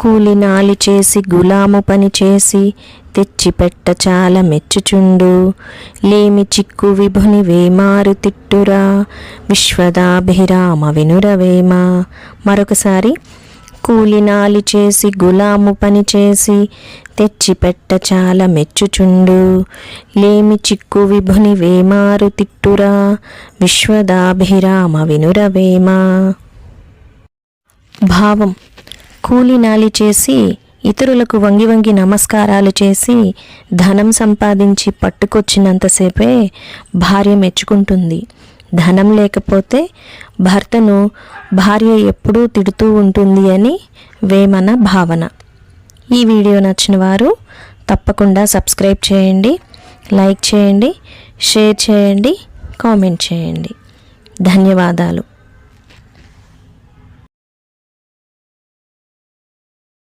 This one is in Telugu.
కూలినాలి చేసి గులాము పని చేసి తెచ్చిపెట్ట చాలా మెచ్చుచుండు. లేమి చిక్కు విభుని వేమారు తిట్టురా విశ్వదాభిరామ వినురవేమ. మరొకసారి కూలినాలి చేసి గులాము పని చేసి తెచ్చిపెట్ట చాలా మెచ్చుచుండు. లేమి చిక్కు విభుని వేమారు తిట్టురా విశ్వదాభిరామ వినురవేమ. భావం కూలినాలి చేసి ఇతరులకు వంగి వంగి నమస్కారాలు చేసి ధనం సంపాదించి పట్టుకొచ్చినంతసేపే భార్య మెచ్చుకుంటుంది. ధనం లేకపోతే భర్తను భార్య ఎప్పుడూ తిడుతూ ఉంటుంది అని వేమన భావన. ఈ వీడియో నచ్చిన వారు తప్పకుండా సబ్స్క్రైబ్ చేయండి లైక్ చేయండి షేర్ చేయండి కామెంట్ చేయండి. ధన్యవాదాలు.